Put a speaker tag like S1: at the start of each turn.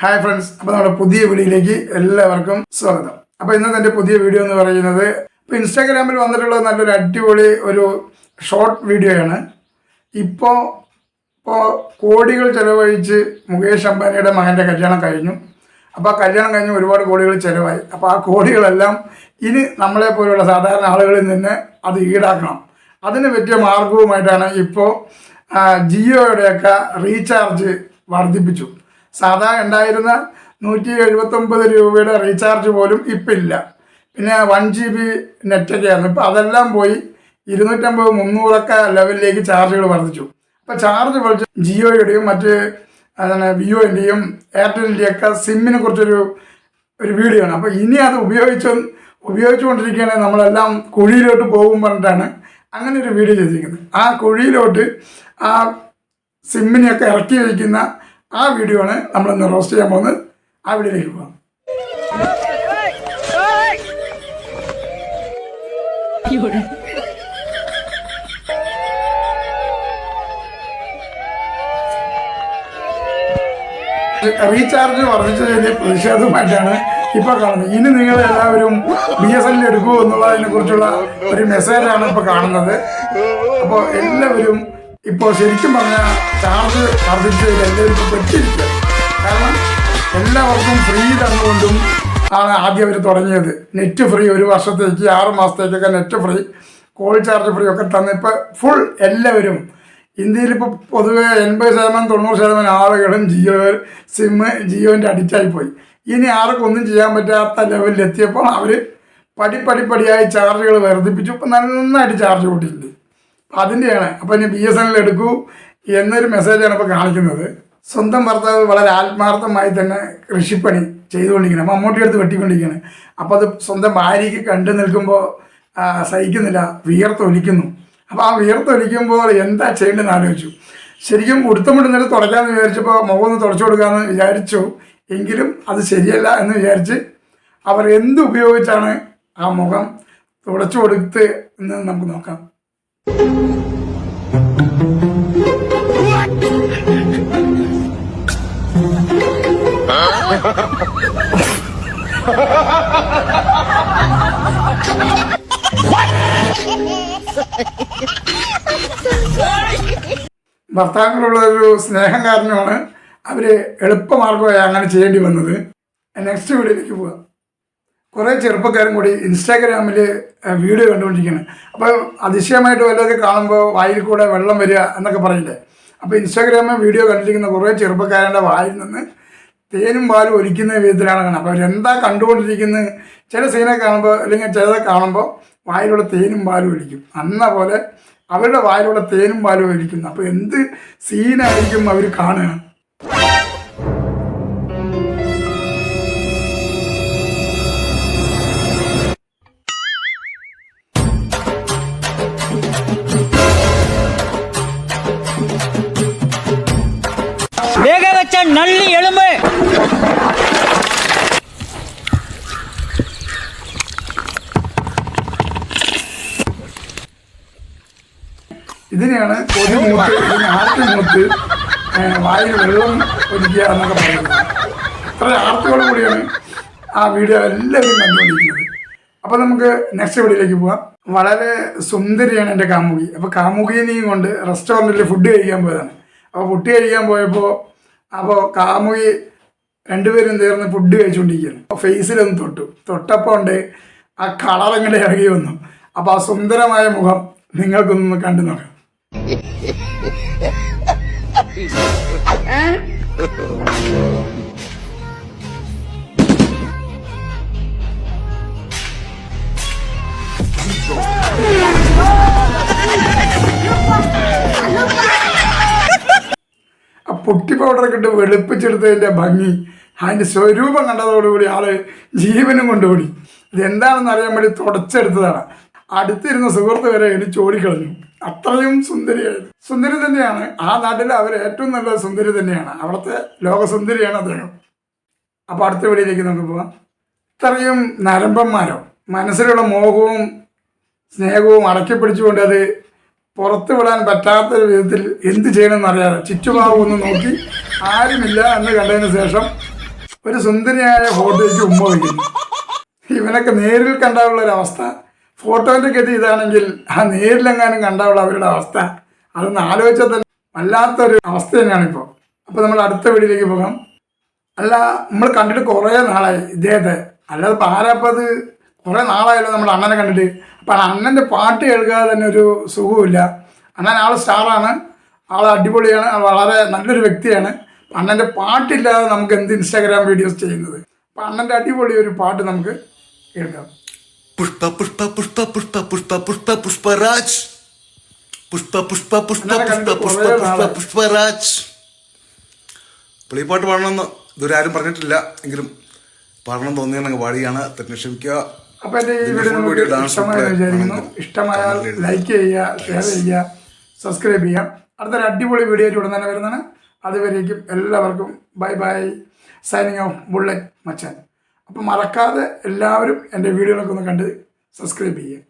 S1: Hi friends അപ്പോൾ നമ്മുടെ പുതിയ വീഡിയോയിലേക്ക് എല്ലാവർക്കും സ്വാഗതം. അപ്പോൾ ഇന്നത്തെ എന്റെ പുതിയ വീഡിയോ എന്ന് പറയുന്നത് ഇപ്പോൾ ഇൻസ്റ്റാഗ്രാമിൽ വന്നിട്ടുള്ള നല്ലൊരു അടിപൊളി ഒരു ഷോർട്ട് വീഡിയോയാണ് ഇപ്പോ ഇപ്പോൾ കോടികൾ ചെലവഴിച്ച് മുകേഷ് അംബാനിയുടെ മകന്റെ കല്യാണം കഴിഞ്ഞു. അപ്പോൾ ആ കല്യാണം കഴിഞ്ഞ് ഒരുപാട് കോടികൾ ചിലവായി. അപ്പോൾ ആ കോടികളെല്ലാം ഇനി നമ്മളെ പോലെയുള്ള സാധാരണ ആളുകളിൽ നിന്ന് അത് ഈടാക്കണം. അതിന് പറ്റിയ മാർഗവുമായിട്ടാണ് ഇപ്പോൾ ജിയോയുടെയൊക്കെ റീചാർജ് വർദ്ധിപ്പിച്ചു. സാധാരണ ഉണ്ടായിരുന്ന നൂറ്റി എഴുപത്തൊമ്പത് രൂപയുടെ റീചാർജ് പോലും ഇപ്പില്ല. പിന്നെ വൺ ജി ബി നെറ്റൊക്കെ ആയിരുന്നു. ഇപ്പം അതെല്ലാം പോയി ഇരുന്നൂറ്റമ്പത് മുന്നൂറൊക്കെ ലെവലിലേക്ക് ചാർജുകൾ വർദ്ധിച്ചു. അപ്പോൾ ചാർജ് വർദ്ധിച്ച് ജിയോയുടെയും മറ്റ് അതാണ് വിയോന്റെയും എയർടെലിന്റെയും ഒക്കെ സിമ്മിനെ കുറിച്ചൊരു ഒരു വീഡിയോ ആണ്. അപ്പോൾ ഇനി അത് ഉപയോഗിച്ച് ഉപയോഗിച്ചുകൊണ്ടിരിക്കുകയാണെങ്കിൽ നമ്മളെല്ലാം കുഴിയിലോട്ട് പോകും പറഞ്ഞിട്ടാണ് അങ്ങനെ ഒരു വീഡിയോ ചെയ്തിരിക്കുന്നത്. ആ കുഴിയിലോട്ട് ആ സിമ്മിനെയൊക്കെ ഇറക്കി വയ്ക്കുന്ന ആ വീഡിയോ ആണ് നമ്മളിന്ന് റോസ്റ്റ് ചെയ്യാൻ പോകുന്നത് ആ വീഡിയോയിലേക്ക് പോകാം. റീചാർജ് വർദ്ധിച്ചതിന്റെ പ്രതിഷേധമായിട്ടാണ് ഇപ്പൊ കാണുന്നത്. ഇനി നിങ്ങൾ എല്ലാവരും ബി എസ് എല്ലിൽ എടുക്കൂ എന്നുള്ളതിനെ കുറിച്ചുള്ള ഒരു മെസ്സേജാണ് ഇപ്പൊ കാണുന്നത്. അപ്പോൾ എല്ലാവരും ഇപ്പോൾ ശരിക്കും പറഞ്ഞാൽ ചാർജ് വർദ്ധിച്ചതിൽ എല്ലാവർക്കും പറ്റിയിരിക്കുക കാരണം എല്ലാവർക്കും ഫ്രീ തന്നുകൊണ്ടും ആണ് ആദ്യം അവർ തുടങ്ങിയത്. നെറ്റ് ഫ്രീ ഒരു വർഷത്തേക്ക് ആറ് മാസത്തേക്കൊക്കെ net free call charge free ഒക്കെ തന്നെ ഇപ്പോൾ ഫുൾ എല്ലാവരും. ഇന്ത്യയിൽ ഇപ്പോൾ പൊതുവെ എൺപത് ശതമാനം തൊണ്ണൂറ് ശതമാനം ആളുകളും ജിയോ സിമ്മ് ജിയോന്റെ അഡിക്റ്റായി പോയി. ഇനി ആർക്കും ഒന്നും ചെയ്യാൻ പറ്റാത്ത ലെവലിൽ എത്തിയപ്പോൾ അവർ പടിപ്പടിപ്പടിയായി ചാർജുകൾ വർദ്ധിപ്പിച്ചു. ഇപ്പം നന്നായിട്ട് ചാർജ് കൂട്ടിയിട്ടുണ്ട്. അതിന്റെയാണ് അപ്പോൾ ഇനി ബി എസ് എൻ എൽ എടുക്കൂ. എന്നൊരു മെസ്സേജാണ് ഇപ്പോൾ കാണിക്കുന്നത്. സ്വന്തം ഭർത്താവ് വളരെ ആത്മാർത്ഥമായി തന്നെ കൃഷിപ്പണി ചെയ്തുകൊണ്ടിരിക്കുകയാണ്. മമ്മൂട്ടി എടുത്ത് വെട്ടിക്കൊണ്ടിരിക്കുകയാണ്. അപ്പോൾ അത് സ്വന്തം ഭാര്യയ്ക്ക് കണ്ടു നിൽക്കുമ്പോൾ സഹിക്കുന്നില്ല. വിയർത്തൊലിക്കുന്നു അപ്പോൾ ആ വിയർത്തൊലിക്കുമ്പോൾ എന്താ ചെയ്യേണ്ടതെന്ന് ആലോചിച്ചു. ശരിക്കും ഉടുത്തമിടുന്നിട്ട് തുടയ്ക്കാമെന്ന് വിചാരിച്ചപ്പോൾ മുഖം ഒന്ന് തുടച്ചു കൊടുക്കാമെന്ന് വിചാരിച്ചു. എങ്കിലും അത് ശരിയല്ല എന്ന് വിചാരിച്ച് അവർ എന്ത് ഉപയോഗിച്ചാണ് ആ മുഖം തുടച്ചു കൊടുത്ത് എന്ന് നമുക്ക് നോക്കാം. ഭർത്താക്കളുള്ള ഒരു സ്നേഹം കാരണമാണ് അവർ എളുപ്പമാർഗമായി അങ്ങനെ ചെയ്യേണ്ടി വന്നത്. നെക്സ്റ്റ് വീഡിയോയിലേക്ക് പോകാം കുറേ ചെറുപ്പക്കാരും കൂടി ഇൻസ്റ്റാഗ്രാമിൽ വീഡിയോ കണ്ടുകൊണ്ടിരിക്കുകയാണ് അപ്പോൾ അതിശയമായിട്ട് വല്ലതൊക്കെ കാണുമ്പോൾ വായിൽ കൂടെ വെള്ളം വരിക എന്നൊക്കെ പറയില്ലേ? അപ്പോൾ ഇൻസ്റ്റാഗ്രാമിൽ വീഡിയോ കണ്ടിരിക്കുന്ന കുറേ ചെറുപ്പക്കാരുടെ വായിൽ നിന്ന് തേനും പാലും ഒലിക്കുന്ന വിധത്തിലാണ് കാണുന്നത്. അപ്പോൾ അവരെന്താ കണ്ടുകൊണ്ടിരിക്കുന്നത് ചില സീനൊക്കെ കാണുമ്പോൾ അല്ലെങ്കിൽ ചിലതൊക്കെ കാണുമ്പോൾ വായിലൂടെ തേനും പാലും ഒലിക്കും. അന്ന പോലെ അവരുടെ വായിലൂടെ തേനും പാലും ഒലിക്കുന്നു. അപ്പോൾ എന്ത് സീനായിരിക്കും അവർ കാണുക?
S2: வேக வச்ச நல்லி எலும்பு
S1: ഇതിനെയാണ് കൊതി മൂത്ത് ഇതിന് ആർത്തി മൂത്ത് ഏഹ്, വായിൽ വെള്ളം ഒലിക്കുക എന്നൊക്കെ പറയുന്നത് അത്ര ആർത്തിയോട് കൂടിയാണ് ആ വീഡിയോ എല്ലാവരും കണ്ടുകൊണ്ടിരിക്കുന്നത് അപ്പോൾ നമുക്ക് നെക്സ്റ്റ് വീഡിയോയിലേക്ക് പോവാം വളരെ സുന്ദരിയാണ് എൻ്റെ കാമുകി അപ്പോൾ കാമുകിനെയും കൊണ്ട് റെസ്റ്റോറൻറ്റിൽ ഫുഡ് കഴിക്കാൻ പോയതാണ് അപ്പോൾ ഫുഡ് കഴിക്കാൻ പോയപ്പോൾ അപ്പോൾ കാമുകി രണ്ടുപേരും ചേർന്ന് ഫുഡ് കഴിച്ചുകൊണ്ടിരിക്കുകയാണ് അപ്പോൾ ഫേസിലൊന്ന് തൊട്ടു. തൊട്ടപ്പോൾ ഉണ്ട് ആ കളർ ഇങ്ങോട്ട് ഇറങ്ങി വന്നു. അപ്പോൾ ആ സുന്ദരമായ മുഖം നിങ്ങൾക്കൊന്ന് കണ്ടു നോക്കാം. ആ പൊട്ടി പൗഡറൊക്കെ ഇട്ട് വെളുപ്പിച്ചെടുത്തതിന്റെ ഭംഗി അതിന്റെ സ്വരൂപം കണ്ടതോടുകൂടി ആൾ ജീവനും കൊണ്ടുകൂടി. ഇതെന്താണെന്ന് അറിയാൻ വേണ്ടി തുടച്ചെടുത്തതാണ്. അടുത്തിരുന്ന സുഹൃത്ത് വരെ എനിക്ക് ഓടിക്കളഞ്ഞു. അത്രയും സുന്ദരിയായിരുന്നു. സുന്ദരി തന്നെയാണ്. ആ നാട്ടിൽ അവർ ഏറ്റവും നല്ല സുന്ദരി തന്നെയാണ്. അവിടുത്തെ ലോകസുന്ദരിയാണ് അദ്ദേഹം. അപ്പോൾ അടുത്ത വീടിലേക്ക് നമുക്ക് പോവാം. ഇത്രയും നരമ്പന്മാരോ? മനസ്സിലുള്ള മോഹവും സ്നേഹവും അടക്കി പിടിച്ചുകൊണ്ട് അത് പുറത്തു വിടാൻ പറ്റാത്ത ഒരു വിധത്തിൽ എന്ത് ചെയ്യണമെന്ന് അറിയാതെ ചുറ്റുഭാവം ഒന്ന് നോക്കി ആരുമില്ല എന്ന് കണ്ടതിന് ശേഷം ഒരു സുന്ദരിയായ ഫോട്ടോയ്ക്ക് ഉമ്മ വയ്ക്കുന്നു ഇവനൊക്കെ നേരിൽ കണ്ടാവുള്ള ഒരു അവസ്ഥ. ഫോട്ടോന്റെ ഗതി ഇതാണെങ്കിൽ ആ നേരിലെങ്ങാനും കണ്ടാവുള്ള അവരുടെ അവസ്ഥ. അതൊന്ന് ആലോചിച്ചാൽ തന്നെ വല്ലാത്തൊരു അവസ്ഥ തന്നെയാണ് ഇപ്പോൾ അപ്പോൾ നമ്മൾ അടുത്ത വീടിലേക്ക് പോകാം. അല്ല നമ്മൾ കണ്ടിട്ട് കുറേ നാളായി ഇദ്ദേഹത്തെ. അല്ലാതെ അത് കുറേ നാളായല്ലോ നമ്മൾ അണ്ണനെ കണ്ടിട്ട്. അപ്പം അണ്ണന്റെ പാട്ട് കേൾക്കാതെ തന്നെ ഒരു സുഖമില്ല അണ്ണൻ ആൾ സ്റ്റാറാണ് ആൾ അടിപൊളിയാണ്. വളരെ നല്ലൊരു വ്യക്തിയാണ്. അണ്ണന്റെ പാട്ടില്ലാതെ നമുക്ക് എന്ത് ഇൻസ്റ്റാഗ്രാം വീഡിയോസ് ചെയ്യുന്നത്? അപ്പം അണ്ണന്റെ അടിപൊളി ഒരു പാട്ട് നമുക്ക് കേൾക്കാം.
S3: പുഷ്പ പുഷ്പ പുഷ്പ പുഷ്പ പുഷ്പ പുഷ്പ പുഷ്പരാജ്. പുഷ്പ പുഷ്പ പുഷ്പ പുഷ്പ പുഷ്പ പുഷ്പ. പുഷ്പരാജ്. പുളിപ്പാട്ട് പാടണമെന്ന് ഇതുവരെ ആരും പറഞ്ഞിട്ടില്ല. എങ്കിലും പാടണം തോന്നിയാണ് പാടിയാണ് തെറ്റിന് ക്ഷമിക്കുക.
S1: അപ്പോൾ എന്റെ ഈ വീഡിയോ
S3: നമുക്ക്
S1: ഇഷ്ടമായെന്ന് വിചാരിക്കുന്നു. ഇഷ്ടമായാൽ ലൈക്ക് ചെയ്യുക ഷെയർ ചെയ്യുക സബ്സ്ക്രൈബ് ചെയ്യുക. അടുത്തൊരു അടിപൊളി വീഡിയോ ആയിട്ട് ഉടൻ തന്നെ വരുന്നതാണ്. അതുവരേക്കും എല്ലാവർക്കും bye bye signing off bullet മച്ചാൻ അപ്പം മറക്കാതെ എല്ലാവരും എന്റെ വീഡിയോകളൊക്കെ ഒന്ന് കണ്ട് സബ്സ്ക്രൈബ് ചെയ്യുക.